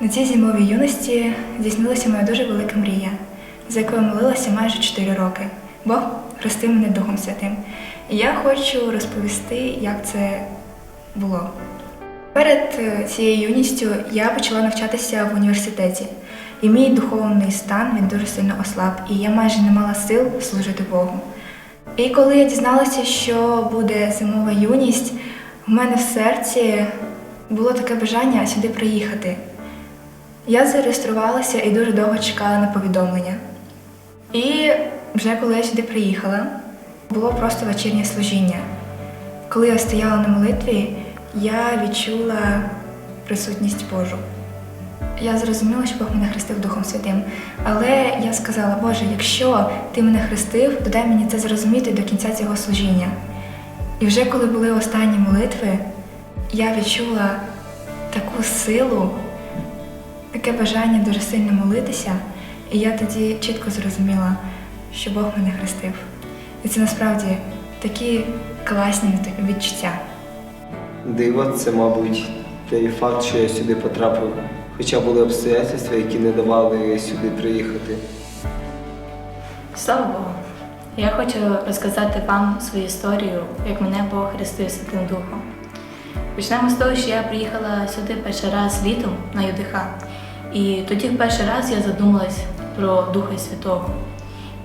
На цій зимовій юності здійснилася моя дуже велика мрія, за якою молилася майже 4 роки. Бог хрестив мене Духом Святим. І я хочу розповісти, як це було. Перед е, цією юністю я почала навчатися в університеті, і мій духовний стан він дуже сильно ослаб, і я майже не мала сил служити Богу. І коли я дізналася, що буде зимова юність, в мене в серці було таке бажання сюди приїхати. Я зареєструвалася і дуже довго чекала на повідомлення. І вже коли я сюди приїхала, було просто вечірнє служіння. Коли я стояла на молитві, я відчула присутність Божу. Я зрозуміла, що Бог мене хрестив Духом Святим. Але я сказала, Боже, якщо ти мене хрестив, то дай мені це зрозуміти до кінця цього служіння. І вже коли були останні молитви, я відчула таку силу, таке бажання дуже сильно молитися, і я тоді чітко зрозуміла, що Бог мене хрестив. І це насправді такі класні відчуття. Диво, це, мабуть, той факт, що я сюди потрапив. Хоча були обстоятельства, які не давали сюди приїхати. Слава Богу! Я хочу розказати вам свою історію, як мене Бог хрестив Святим Духом. Почнемо з того, що я приїхала сюди перший раз літом на ЮДХ. І тоді в перший раз я задумалась про Духа Святого.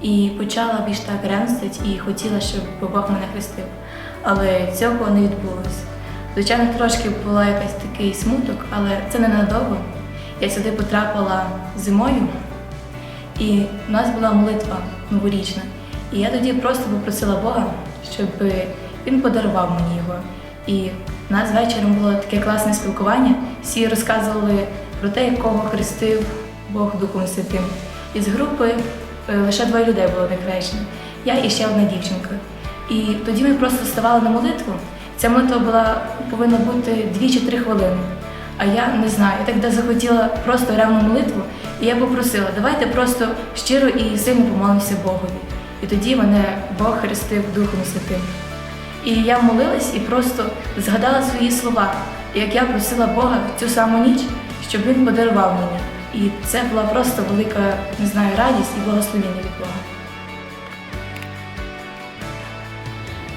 І почала більш так ремстити і хотіла, щоб Бог мене хрестив. Але цього не відбулося. Звичайно, трошки була якась такий смуток, але це ненадовго. Я сюди потрапила зимою, і в нас була молитва новорічна. І я тоді просто попросила Бога, щоб він подарував мені його. І в нас вечором було таке класне спілкування. Всі розказували про те, якого хрестив Бог Духом Святим. Із групи е, лише двоє людей було некрещені. Я і ще одна дівчинка. І тоді ми просто ставали на молитву. Ця молитва була повинна бути дві чи три хвилини. А я не знаю, я так захотіла просто ревну молитву, і я попросила, давайте просто щиро і сильно помолимося Богові. І тоді мене Бог хрестив Духом Святим. І я молилась і просто згадала свої слова, як я просила Бога в цю саму ніч, щоб він подарував мені. І це була просто велика, не знаю, радість і благословення від Бога.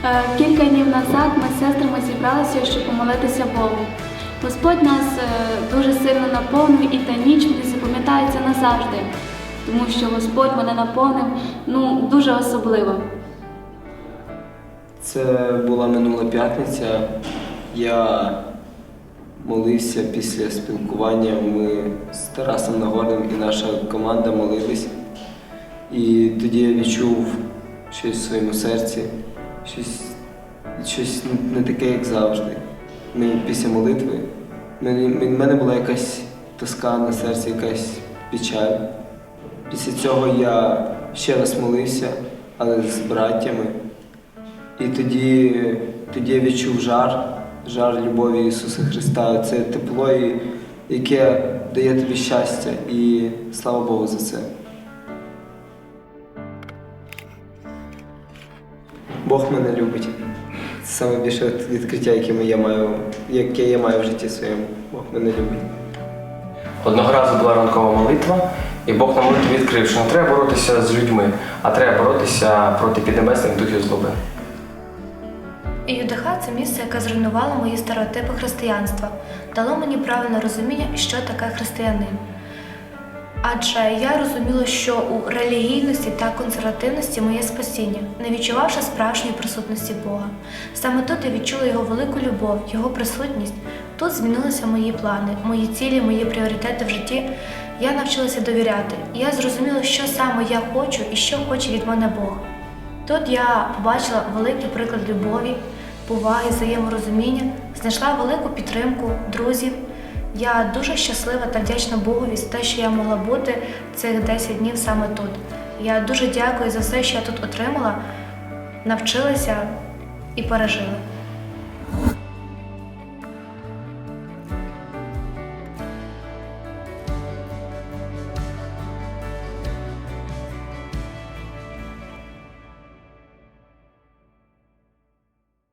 Е, Кілька днів назад ми з сестрами зібралися, щоб помолитися Богу. Господь нас е, дуже сильно наповнив і та ніч мені запам'ятається назавжди, тому що Господь мене наповнив ну, дуже особливо. Це була минула п'ятниця. Я молився після спілкування. Ми з Тарасом Нагорним і наша команда молились. І тоді я відчув щось в своєму серці, щось, щось не таке, як завжди. Мені після молитви в мене була якась тоска на серці, якась печаль. Після цього я ще раз молився, але з браттями. І тоді, тоді я відчув жар, жар любові Ісуса Христа. Це тепло, яке дає тобі щастя. І слава Богу за це. Бог мене любить. Це саме більше відкриття, яке я маю, яке я маю в житті своєму. Бог мене любить. Одного разу була ранкова молитва, і Бог на молитві відкрив, що не треба боротися з людьми, а треба боротися проти піднебесних духів злоби. І ЮДХ це місце, яке зруйнувало мої стереотипи християнства, дало мені правильне розуміння, що таке християнин. Адже я розуміла, що у релігійності та консервативності моє спасіння, не відчувавши справжньої присутності Бога. Саме тут я відчула його велику любов, його присутність. Тут змінилися мої плани, мої цілі, мої пріоритети в житті. Я навчилася довіряти. Я зрозуміла, що саме я хочу і що хоче від мене Бог. Тут я побачила великий приклад любові, поваги, взаєморозуміння, знайшла велику підтримку друзів. Я дуже щаслива та вдячна Богові за те, що я могла бути цих 10 днів саме тут. Я дуже дякую за все, що я тут отримала, навчилася і пережила.